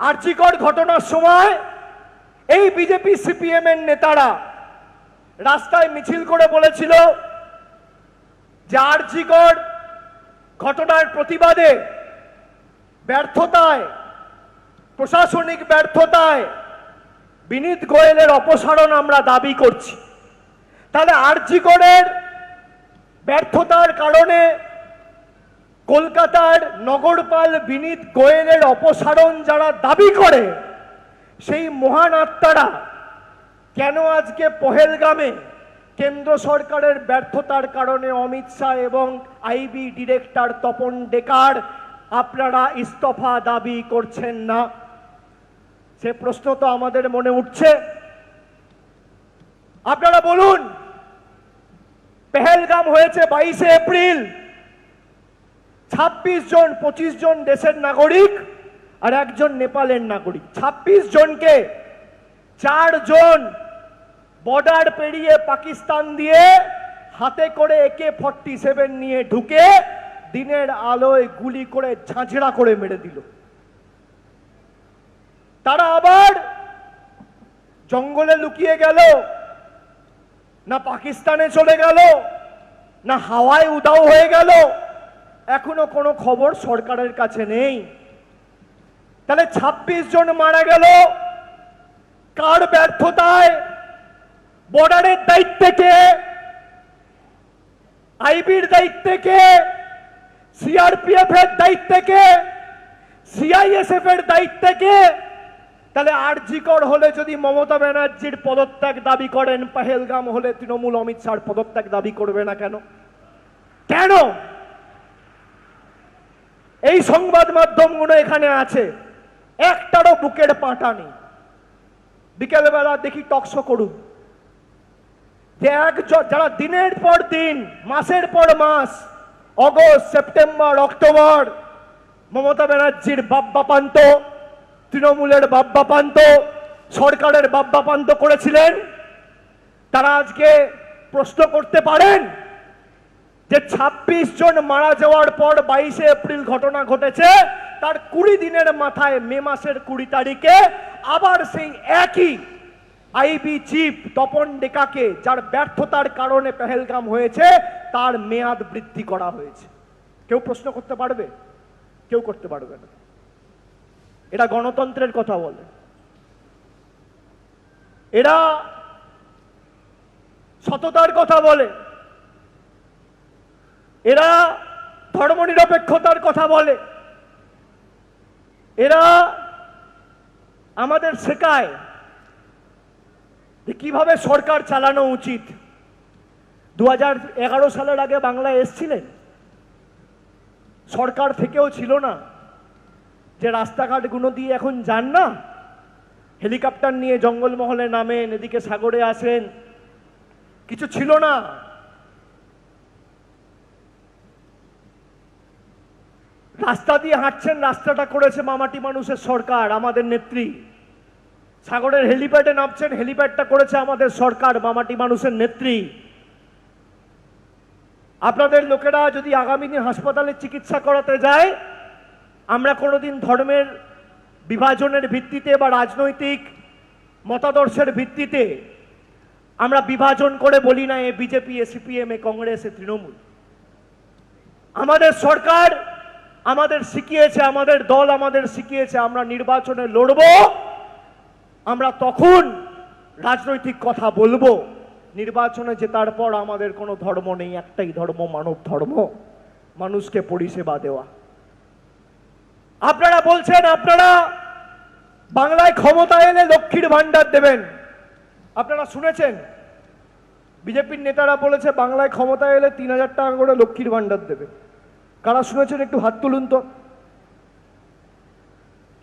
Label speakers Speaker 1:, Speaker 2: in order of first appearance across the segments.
Speaker 1: আর্চিকর ঘটনার সময় এই বিজেপি সিপিএম এর নেতারা রাস্তায় মিছিল করে বলেছিল যে আর্চিকর ঘটনার প্রতিবাদে ব্যর্থতায়, প্রশাসনিক ব্যর্থতায় বিনীত গোয়েলের অপসারণ আমরা দাবি করছি। তাহলে আর্জিকরের ব্যর্থতার কারণে কলকাতার নগরপাল বিনীত গোয়েলের অপসারণ যারা দাবি করে, সেই মহান আত্মারা কেন আজকে পহেলগামে কেন্দ্র সরকারের ব্যর্থতার কারণে অমিত শাহ এবং আইবি ডিরেক্টর তপন ডেকার আপনারা ইস্তফা দাবি করছেন না? সে প্রশ্ন তো আমাদের মনে উঠছে। আপনারা বলুন, পেহেলগাম হয়েছে বাইশে এপ্রিল। ছাব্বিশ জন, পঁচিশ জন দেশের নাগরিক আর একজন নেপালের নাগরিক। ছাব্বিশ জনকে চারজন বর্ডার পেরিয়ে পাকিস্তান দিয়ে হাতে করে একে ফর্টি সেভেন নিয়ে ঢুকে দিনের আলোয় গুলি করে ঝাঁঝরা করে মেরে দিল। তারা আবার জঙ্গলে লুকিয়ে গেল, না পাকিস্তানে চলে গেল, না হাওয়ায় উদাও হয়ে গেল এখনও কোনো খবর সরকারের কাছে নেই। তাহলে ২৬ জন মারা গেল। কার ব্যর্থতায়? বর্ডারের দায়িত্বে কে? আইবির দায়িত্বে কে? সিআরপিএফ এর দায়িত্বে কে? সিআইএসএফ এর দায়িত্বে কে? তাহলে আরজিকর হলে যদি মমতা ব্যানার্জির পদত্যাগ দাবি করেন, পাহেলগাম হলে তৃণমূল অমিত শাহর পদত্যাগ দাবি করবে না কেন? কেন? এই সংবাদ মাধ্যমগুলো এখানে আছে। একটারও বুকের পাটা নেই। বিকেলবেলা দেখি টকশো করুন। যে একজন যারা দিনের পর দিন, মাসের পর মাস, অগস্ট, সেপ্টেম্বর, অক্টোবর, মমতা ব্যানার্জির বাব্বাপান্ত তৃণমূলের বাব্বাপান্ত সরকারের বাব্বাপান্ত করেছিলেন, তারা আজকে প্রশ্ন করতে পারেন যে ২৬ জন মারা যাওয়ার পর বাইশে এপ্রিল ঘটনা ঘটেছে, তার কুড়ি দিনের মাথায় মে মাসের কুড়ি তারিখে আবার সেই একই আইবি চিফ তপন ডেকাকে, যার ব্যর্থতার কারণে পেহেলগাম হয়েছে, তার মেয়াদ বৃদ্ধি করা হয়েছে। কেউ প্রশ্ন করতে পারবে? কেউ করতে পারবে না। এরা গণতন্ত্রের কথা বলে। এরা সততার কথা বলে। এরা ধর্মনিরপেক্ষতার কথা বলে। এরা আমাদের শেখায় যে কীভাবে সরকার চালানো উচিত। দু এগারো সালের আগে বাংলায় এসছিলেন। সরকার থেকেও ছিল না যে রাস্তাঘাটগুলো দিয়ে এখন যান না। হেলিকপ্টার নিয়ে জঙ্গলমহলে নামেন, এদিকে সাগরে আসেন। কিছু ছিল না। রাস্তা দিয়ে হাঁটছেন, রাস্তাটা করেছে মামাটি মানুষের সরকার, আমাদের নেত্রী। সাগরের হেলিপ্যাডে নামছেন, হেলিপ্যাডটা করেছে আমাদের সরকার, মামাটি মানুষের নেত্রী। আপনাদের লোকেরা যদি আগামী দিন হাসপাতালে চিকিৎসা করাতে যায়, আমরা কোনোদিন ধর্মের বিভাজনের ভিত্তিতে বা রাজনৈতিক মতাদর্শের ভিত্তিতে আমরা বিভাজন করে বলি না, এ বিজেপি, এ সিপিএম, এ কংগ্রেস, এ তৃণমূল। আমাদের সরকার আমাদের শিখিয়েছে, আমাদের দল আমাদের শিখিয়েছে, আমরা নির্বাচনে লড়ব। আমরা তখন রাজনৈতিক কথা বলব। নির্বাচনে জেতার পর আমাদের কোনো ধর্ম নেই, একটাই ধর্ম, মানব ধর্ম, মানুষকে পরিষেবা দেওয়া। আপনারা বলছেন, আপনারা বাংলায় ক্ষমতা এলে লক্ষ্মীর ভান্ডার দেবেন। আপনারা শুনেছেন? বিজেপির নেতারা বলেছে, বাংলায় ক্ষমতা এলে তিন হাজার টাকা করে লক্ষ্মীর ভান্ডার দেবে। কারা শুনেছেন একটু হাত তুলুন তো?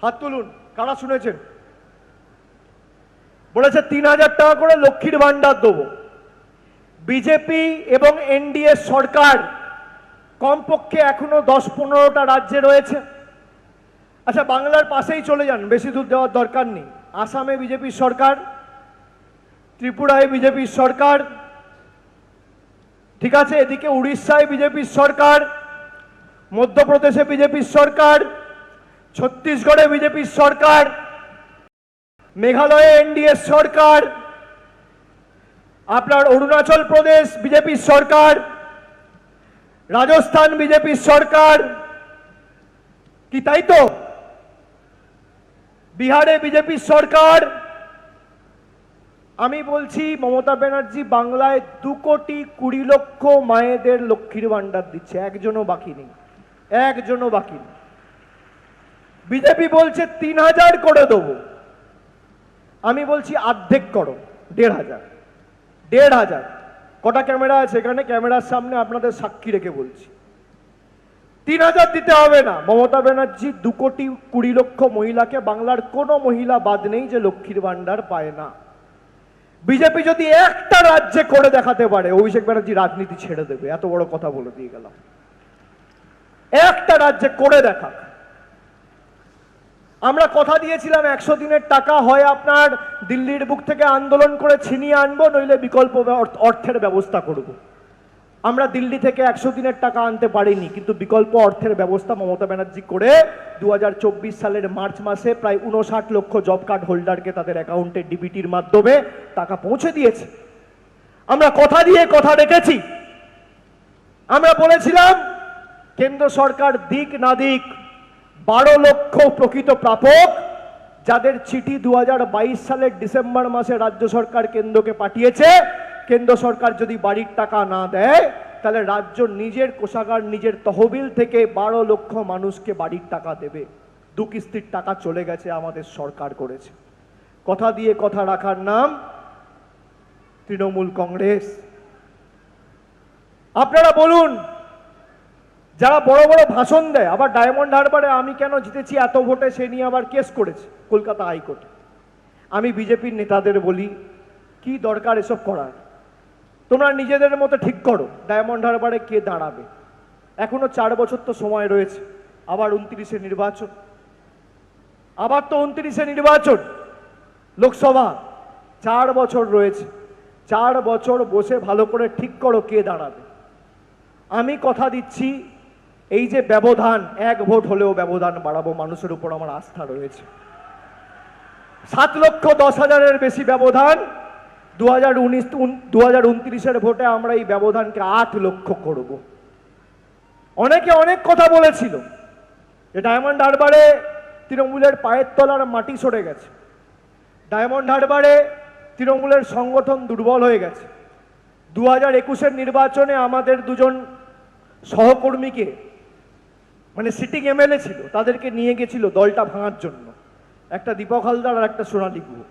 Speaker 1: হাত তুলুন, কারা শুনেছেন? বলেছে, তিন হাজার টাকা করে লক্ষ্মীর ভান্ডার দেবো। বিজেপি এবং এনডিএ সরকার কমপক্ষে এখনও দশ পনেরোটা রাজ্যে রয়েছে। আচ্ছা বাংলার পাশেই চলে যান, বেশি দূর যাওয়ার দরকার নেই। আসামে বিজেপির সরকার, ত্রিপুরায় বিজেপির সরকার, ঠিক আছে, এদিকে উড়িষ্যায় বিজেপির সরকার মধ্যপ্রদেশে বিজেপির সরকার, ছত্তিশগড়ে বিজেপির সরকার, মেঘালয়ে এনডিএ সরকার, আপনার অরুণাচল প্রদেশ বিজেপির সরকার, রাজস্থান বিজেপির সরকার, কি তাই তো? বিহারে বিজেপির সরকার, আমি বলছি মমতা ব্যানার্জি বাংলায় দু কোটি কুড়ি লক্ষ মায়েদের লক্ষ্মীর ভাণ্ডার দিচ্ছে, একজনও বাকি নেই। একজনও বাকি নেই। বিজেপি বলছে, তিন হাজার করে দেবো। আমি বলছি, আর্ধেক করো, দেড় হাজার। দেড় হাজার। কটা ক্যামেরা আছে এখানে? ক্যামেরার সামনে আপনাদের সাক্ষী রেখে বলছি। তিন হাজার দিতে হবে না। মমতা ব্যানার্জি দু কোটি কুড়ি লক্ষ মহিলাকে বাংলার কোনো মহিলা বাদ নেই যে লক্ষ্মীর ভাণ্ডার পায় না। বিজেপি যদি একটা রাজ্যে করে দেখাতে পারে, অভিষেক ব্যানার্জি রাজনীতি ছেড়ে দেবে। এত বড় কথা বলে দিয়ে গেলাম। একটা রাজ্যে করে দেখা আমরা কথা দিয়েছিলাম একশো দিনের টাকা হয় আপনার দিল্লির বুক থেকে আন্দোলন করে ছিনিয়ে আনব, নইলে বিকল্প অর্থ- অর্থের ব্যবস্থা করব। আমরা দিল্লি থেকে একশো দিনের টাকা আনতে পারিনি, কিন্তু বিকল্প অর্থের ব্যবস্থা মমতা ব্যানার্জি করে দু হাজার চব্বিশ সালের মার্চ মাসে প্রায় উনষাট লক্ষ জব কার্ড হোল্ডারকে তাদের অ্যাকাউন্টে ডিবিটির মাধ্যমে টাকা পৌঁছে দিয়েছে। আমরা কথা দিয়ে কথা রেখেছি। আমরা বলেছিলাম কেন্দ্র সরকার দিক না দিক বারো লক্ষ প্রকৃত প্রাপক যাদের চিঠি দু হাজার বাইশ সালের ডিসেম্বর মাসে রাজ্য সরকার কেন্দ্রকে পাঠিয়েছে। কেন্দ্র সরকার যদি বাড়ির টাকা না দেয়, তাহলে রাজ্য নিজের কোষাগার, নিজের তহবিল থেকে বারো লক্ষ মানুষকে বাড়ির টাকা দেবে। দু কিস্তির টাকা চলে গেছে আমাদের সরকার করেছে। কথা দিয়ে কথা রাখার নাম তৃণমূল কংগ্রেস। আপনারা বলুন যারা বড় বড় ভাষণ দেয়, আবার ডায়মন্ড হারবারে আমি কেন জিতেছি, এত ভোটে সে নিয়ে আবার কেস করেছে, কলকাতা হাইকোর্টে। আমি বিজেপির নেতাদের বলি, কি দরকার এসব করার? তোমরা নিজেদের মতো ঠিক করো, ডায়মন্ড হারবারে কে দাঁড়াবে? এখনও চার বছর তো সময় রয়েছে, আবার উনত্রিশে নির্বাচন। আবার তো উনত্রিশে নির্বাচন, লোকসভা, চার বছর রয়েছে, চার বছর বসে ভালো করে ঠিক করো কে দাঁড়াবে। আমি কথা দিচ্ছি এই যে ব্যবধান, এক ভোট হলেও ব্যবধান বাড়াবো, মানুষের উপর আমার আস্থা রয়েছে। সাত লক্ষ দশ হাজারের বেশি ব্যবধান দু হাজার উনিশ দু হাজার উনত্রিশের ভোটে আমরা এই ব্যবধানকে আট লক্ষ করব। অনেকে অনেক কথা বলেছিল যে ডায়মন্ড হারবারে তৃণমূলের পায়ের তলার মাটি সরে গেছে। ডায়মন্ড হারবারে তৃণমূলের সংগঠন দুর্বল হয়ে গেছে। দু হাজার একুশের নির্বাচনে আমাদের দুজন সহকর্মীকে মানে সিটিং এমএলএ ছিল, তাদেরকে নিয়ে গেছিল দলটা ভাঙার জন্য। একটা দীপক হালদার আর একটা সোনালী গুহ।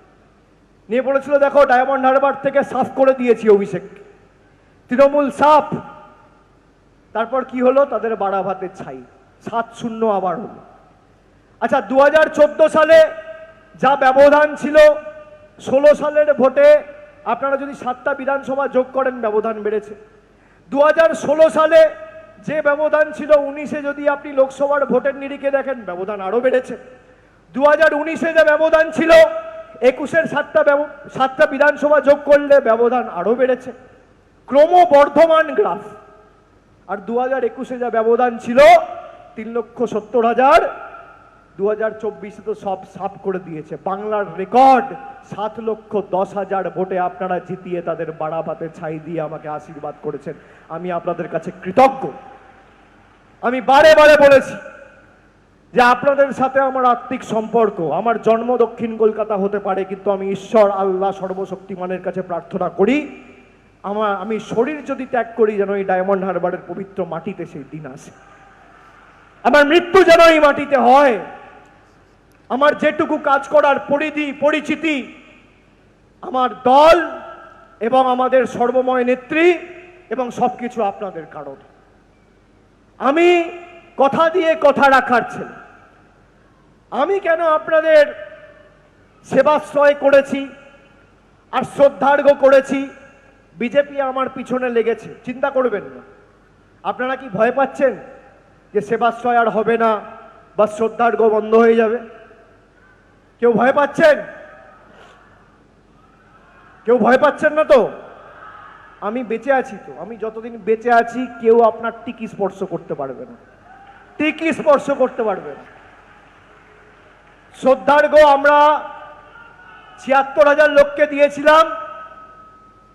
Speaker 1: নিয়ে বলেছিল, দেখো, ডায়মন্ড হারবার থেকে সাফ করে দিয়েছি অভিষেক তৃণমূল সাফ। তারপর কি হলো? তাদের বাড়া ভাতের ছাই। সাত শূন্য আবার হলো। আচ্ছা দু হাজার চোদ্দ সালে যা ব্যবধান ছিল, ষোলো সালের ভোটে আপনারা যদি সাতটা বিধানসভা যোগ করেন, ব্যবধান বেড়েছে। দু হাজার ষোলো সালে যে ব্যবধান ছিল উনিশে যদি আপনি লোকসভার ভোটের নিরিখে দেখেন, ব্যবধান আরও বেড়েছে। দু হাজার উনিশে যে ব্যবধান ছিল, একুশের সাতটা সাতটা বিধানসভা যোগ করলে ব্যবধান আরও বেড়েছে। ক্রমবর্ধমান গ্রাফ। আর দু হাজার একুশে যা ব্যবধান ছিল, তিন লক্ষ সত্তর হাজার দু চব্বিশে তো সব সাফ করে দিয়েছে। বাংলার রেকর্ড, সাত লক্ষ দশ হাজার ভোটে আপনারা জিতিয়ে তাদের বাড়া ভাতে ছাই দিয়ে আমাকে আশীর্বাদ করেছেন। আমি আপনাদের কাছে কৃতজ্ঞ। আমি বারে বারে বলেছি যে আপনাদের সাথে আমার আত্মিক সম্পর্ক, আমার জন্ম দক্ষিণ কলকাতা হতে পারে, কিন্তু আমি ঈশ্বর, আল্লাহ সর্বশক্তিমানের কাছে প্রার্থনা করি, আমার, আমি শরীর যদি ত্যাগ করি যেন এই ডায়মন্ড হারবারের পবিত্র মাটিতে সেই দিন আসে। আমার মৃত্যু যেন এই মাটিতে হয় আমার যেটুকু কাজ করার পরিধি, পরিচিতি, আমার দল এবং আমাদের সর্বময় নেত্রী এবং সব কিছু আপনাদের কারণ। আমি কথা দিয়ে কথা রাখার ছেলে। আমি কেন আপনাদের সেবাশ্রয় করেছি আর শ্রদ্ধার্ঘ করেছি? বিজেপি আমার পিছনে লেগেছে, চিন্তা করবেন না। আপনারা কি ভয় পাচ্ছেন যে সেবাশ্রয় আর হবে না বা শ্রদ্ধার্ঘ বন্ধ হয়ে যাবে? কেউ ভয় পাচ্ছেন? কেউ ভয় পাচ্ছেন না তো? আমি বেঁচে আছি তো। আমি যতদিন বেঁচে আছি, কেউ আপনার টিকি স্পর্শ করতে পারবে না। টিকি স্পর্শ করতে পারবে না। শ্রদ্ধার্ঘ আমরা ছিয়াত্তর হাজার লোককে দিয়েছিলাম।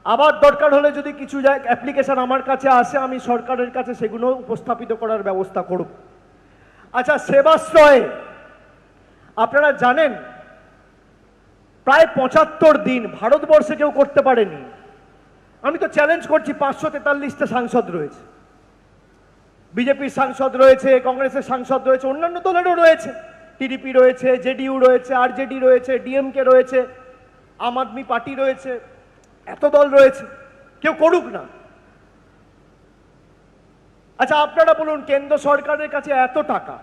Speaker 1: আবার দরকার হলে যদি কিছু অ্যাপ্লিকেশন আমার কাছে আসে, আমি সরকারের কাছে সেগুলো উপস্থাপিত করার ব্যবস্থা করব। আচ্ছা সেবাশ্রয়ে আপনারা জানেন, প্রায় পঁচাত্তর দিন ভারতবর্ষে কেউ করতে পারেনি। আমি তো চ্যালেঞ্জ করছি, পাঁচশো তেতাল্লিশটা সাংসদ রয়েছে। বিজেপির সাংসদ রয়েছে, কংগ্রেসের সাংসদ রয়েছে, অন্যান্য দলেরও রয়েছে। টিডিপি রয়েছে, জেডিইউ রয়েছে, আরজেডি রয়েছে, ডিএমকে রয়েছে, আম আদমি পার্টি রয়েছে, এত দল রয়েছে। কেউ করুক না। আচ্ছা আপনারা বলুন, কেন্দ্র সরকারের কাছে এত টাকা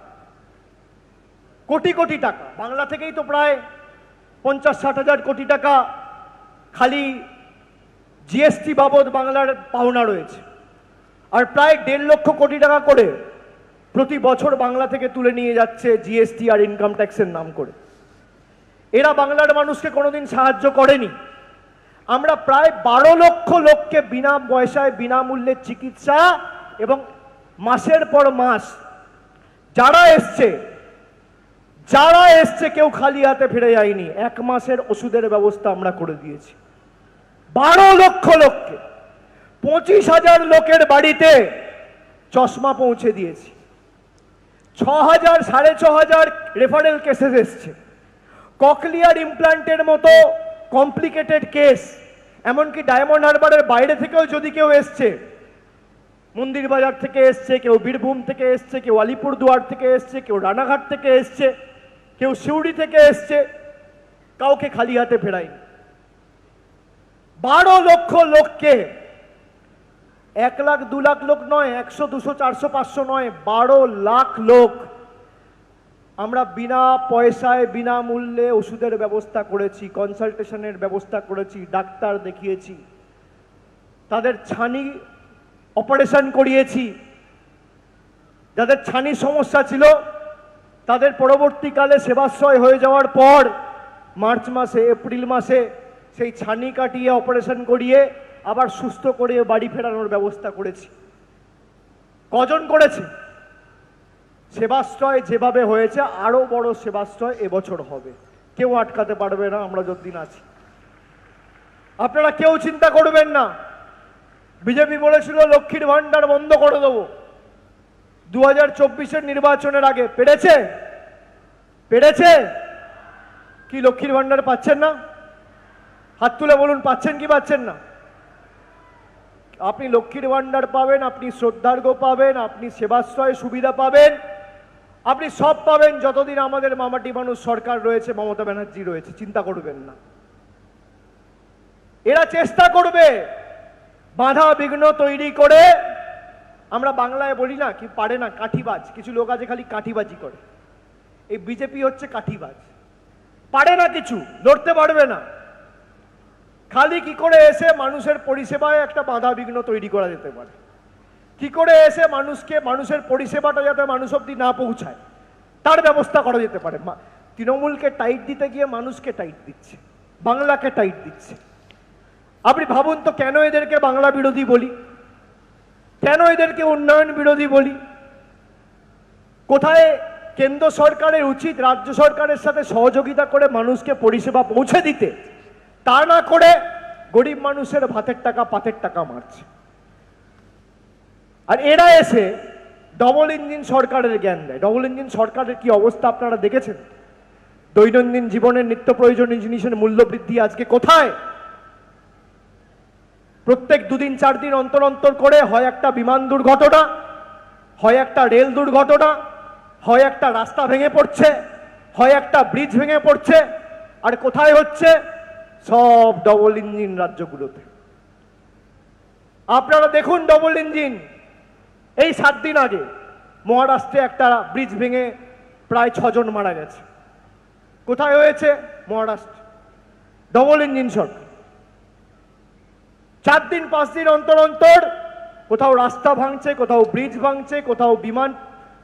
Speaker 1: কোটি কোটি টাকা। বাংলা থেকেই তো প্রায় পঞ্চাশ ষাট হাজার কোটি টাকা খালি জিএসটি বাবদ বাংলার পাওনা রয়েছে। আর প্রায় দেড় লক্ষ কোটি টাকা করে প্রতি বছর বাংলা থেকে তুলে নিয়ে যাচ্ছে জিএসটি আর ইনকাম ট্যাক্সের নাম করে। এরা বাংলার মানুষকে কোনোদিন সাহায্য করেনি। আমরা প্রায় বারো লক্ষ লোককে বিনা পয়সায় বিনামূল্যে চিকিৎসা এবং মাসের পর মাস যারা এসছে যারা এসছে, কেউ খালি হাতে ফিরে যায়নি। এক মাসের ওষুধের ব্যবস্থা আমরা করে দিয়েছি। বারো লক্ষ লোককে, পঁচিশ হাজার লোকের বাড়িতে চশমা পৌঁছে দিয়েছি। ছ হাজার, সাড়ে ছ হাজার রেফারেল কেসেস এসছে। ককলিয়ার ইমপ্লান্টের মতো কমপ্লিকেটেড কেস এমনকি ডায়মন্ড হারবারের বাইরে থেকেও যদি কেউ এসছে, মন্দির বাজার থেকে এসছে, কেউ বীরভূম থেকে এসছে, কেউ আলিপুরদুয়ার থেকে এসছে, কেউ রানাঘাট থেকে এসছে কেউ সিউড়ি থেকে এসছে, কাউকে খালি হাতে ফেরায়নি। বারো লক্ষ লোককে, এক লাখ, দু লাখ লোক নয়, একশো, দুশো, চারশো, পাঁচশো নয়, বারো লাখ লোক আমরা বিনা পয়সায় বিনামূল্যে ওষুধের ব্যবস্থা করেছি, কনসালটেশনের ব্যবস্থা করেছি, ডাক্তার দেখিয়েছি, তাদের ছানি অপারেশন করিয়েছি। যাদের ছানির সমস্যা ছিল তাদের পরবর্তীকালে সেবাশ্রয় হয়ে যাওয়ার পর মার্চ মাসে, এপ্রিল মাসে সেই ছানি কাটিয়ে অপারেশন করিয়ে আবার সুস্থ করে বাড়ি ফেরানোর ব্যবস্থা করেছি। কজন করেছে? সেবাশ্রয় যেভাবে হয়েছে, আরও বড় সেবাশ্রয় এবছর হবে। কেউ আটকাতে পারবে না, আমরা যতদিন আছি। আপনারা কেউ চিন্তা করবেন না। বিজেপি বলেছিল, লক্ষ্মীর ভান্ডার বন্ধ করে দেবো। দু নির্বাচনের আগে পেরেছে? পেরেছে? কি লক্ষ্মীর ভান্ডার পাচ্ছেন না? হাত তুলে বলুন, পাচ্ছেন কি পাচ্ছেন না? আপনি লক্ষ্মীর ভান্ডার পাবেন, আপনি শ্রদ্ধার্ঘ পাবেন, আপনি সেবাশ্রয় সুবিধা পাবেন। আপনি সব পাবেন যতদিন আমাদের মামাটি মানুষ সরকার রয়েছে, মমতা ব্যানার্জি রয়েছে। চিন্তা করবেন না। এরা চেষ্টা করবে বাধা বিঘ্ন তৈরি করে আমরা বাংলায় বলি না কি পারে না, কাঠিবাজ। কিছু লোক আছে খালি কাঠিবাজি করে। এই বিজেপি হচ্ছে কাঠিবাজ। পারে না কিছু, লড়তে পারবে না। খালি কি করে এসে মানুষের পরিষেবায় একটা বাধা বিঘ্ন তৈরি করা যেতে পারে? কি করে এসে মানুষকে, মানুষের পরিষেবাটা যাতে মানুষ অব্দি না পৌঁছায়? তার ব্যবস্থা করা যেতে পারে। তৃণমূলকে টাইট দিতে গিয়ে মানুষকে টাইট দিচ্ছে। বাংলাকে টাইট দিচ্ছে। আপনি ভাবুন তো কেন এদেরকে বাংলা বিরোধী বলি? কেন এদেরকে উন্নয়ন বিরোধী বলি? কোথায় কেন্দ্র সরকারের উচিত রাজ্য সরকারের সাথে সহযোগিতা করে মানুষকে পরিষেবা পৌঁছে দিতে? তা না করে গরিব মানুষের ভাতের টাকা পাতের টাকা মারছে। আর এরা এসে ডবল ইঞ্জিন সরকারের জ্ঞান দেয়। ডবল ইঞ্জিন সরকারের কি অবস্থা আপনারা দেখেছেন? দৈনন্দিন জীবনের নিত্য প্রয়োজনীয় জিনিসের মূল্য বৃদ্ধি আজকে কোথায়? প্রত্যেক দুদিন, চার দিন অন্তর অন্তর করে হয় একটা বিমান দুর্ঘটনা, হয় একটা রেল দুর্ঘটনা, হয় একটা রাস্তা ভেঙে পড়ছে, হয় একটা ব্রিজ ভেঙে পড়ছে, আর কোথায় হচ্ছে? সব ডবল ইঞ্জিন রাজ্যগুলোতে। আপনারা দেখুন ডবল ইঞ্জিন এই সাত দিন আগে মহারাষ্ট্রে একটা ব্রিজ ভেঙে প্রায় ছজন মারা গেছে। কোথায় হয়েছে? মহারাষ্ট্র। ডবল ইঞ্জিন সরকার চার দিন, পাঁচ দিন অন্তর অন্তর কোথাও রাস্তা ভাঙছে, কোথাও ব্রিজ ভাঙছে, কোথাও বিমান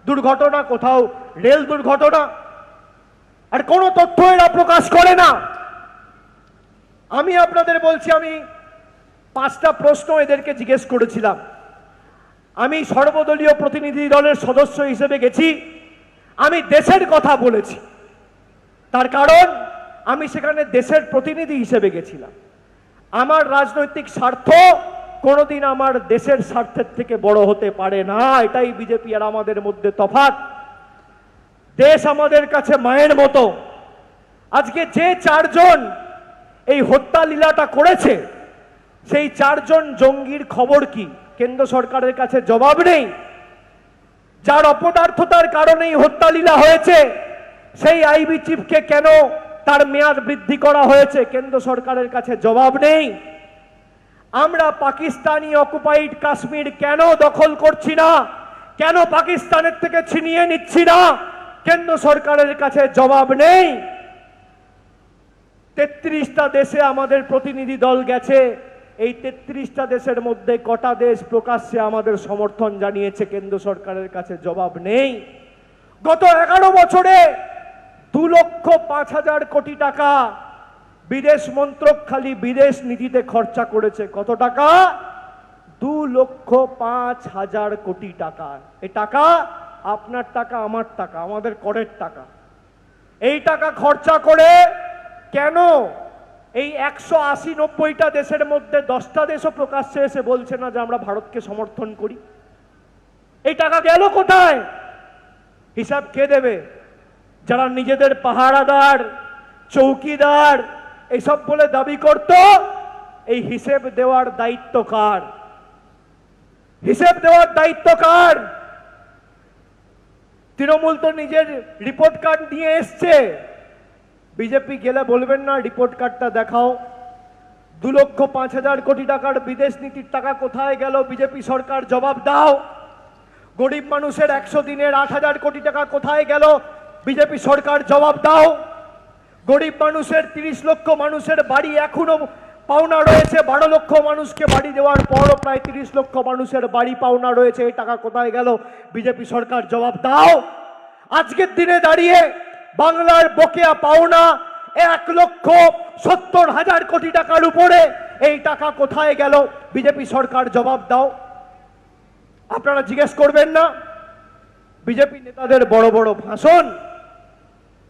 Speaker 1: দুর্ঘটনা, কোথাও রেল দুর্ঘটনা। আর কোনো তথ্য এরা প্রকাশ করে না। আমি আপনাদের বলছি, আমি পাঁচটা প্রশ্ন এদেরকে জিজ্ঞেস করেছিলাম। আমি সর্বদলীয় প্রতিনিধি দলের সদস্য হিসেবে গেছি। আমি দেশের কথা বলেছি। তার কারণ, আমি সেখানে দেশের প্রতিনিধি হিসেবে গেছিলাম। আমার রাজনৈতিক স্বার্থ কোনোদিন আমার দেশের স্বার্থের থেকে বড় হতে পারে না, এটাই বিজেপি আর আমাদের মধ্যে তফাৎ। দেশ আমাদের কাছে মায়ের মতো। আজকে যে চারজন এই হত্যা লীলাটা করেছে, সেই চারজন জঙ্গির খবর কি? কেন্দ্র সরকারের কাছে জবাব নেই। যার অপদার্থতার কারণেই হত্যা লীলা হয়েছে, সেই আইবি চিফকে কেন তার মেয়াদ বৃদ্ধি করা হয়েছে। কেন্দ্র সরকারের কাছে জবাব নেই। আমরা পাকিস্তানি অকুপাইড কাশ্মীর কেন দখল করছি না? কেন পাকিস্তানের থেকে ছিনিয়ে নিচ্ছি না? কেন্দ্র সরকারের কাছে জবাব নেই। তেত্রিশটা দেশে আমাদের প্রতিনিধি দল গেছে। এই তেত্রিশটা দেশের মধ্যে কটা দেশ প্রকাশ্যে আমাদের সমর্থন জানিয়েছে? কেন্দ্র সরকারের কাছে জবাব নেই। গত এগারো বছরে দু লক্ষ পাঁচ হাজার কোটি টাকা বিদেশ মন্ত্রক খালি বিদেশ নীতিতে খরচা করেছে। কত টাকা? দু লক্ষ পাঁচ হাজার কোটি টাকা। এ টাকা আপনার টাকা, আমার টাকা, আমাদের করের টাকা। এই টাকা খরচা করে কেন এই একশো আশি নব্বইটা দেশের মধ্যে দশটা দেশও প্রকাশ্যে এসে বলছে না যে আমরা ভারতকে সমর্থন করি? এই টাকা গেল কোথায়? হিসাব কে দেবে? যারা নিজেদের পাহারাদার, চৌকিদার, এসব বলে দাবি করত, এই হিসেব দেওয়ার দায়িত্ব কার? হিসেব দেওয়ার দায়িত্ব কার? তৃণমূল তো নিজের রিপোর্ট কার্ড নিয়ে এসছে। বিজেপি গেলে বলবেন না রিপোর্ট কার্ডটা দেখাও। দু লক্ষ পাঁচ হাজার কোটি টাকার বিদেশ নীতির টাকা কোথায় গেল? বিজেপি সরকার জবাব দাও। গরিব মানুষের একশো দিনের আট হাজার কোটি টাকা কোথায় গেল? বিজেপি সরকার জবাব দাও। গরিব মানুষের তিরিশ লক্ষ মানুষের বাড়ি এখনও পাওনা রয়েছে। বারো লক্ষ মানুষকে বাড়ি দেওয়ার পরও প্রায় তিরিশ লক্ষ মানুষের বাড়ি পাওনা রয়েছে। এই টাকা কোথায় গেল? বিজেপি সরকার জবাব দাও। আজকের দিনে দাঁড়িয়ে বাংলার বকেয়া পাওনা এক লক্ষ সত্তর হাজার কোটি টাকার উপরে। এই টাকা কোথায় গেল? বিজেপি সরকার জবাব দাও। আপনারা জিজ্ঞেস করবেন না। বিজেপি নেতাদের বড় বড় ভাষণ।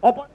Speaker 1: up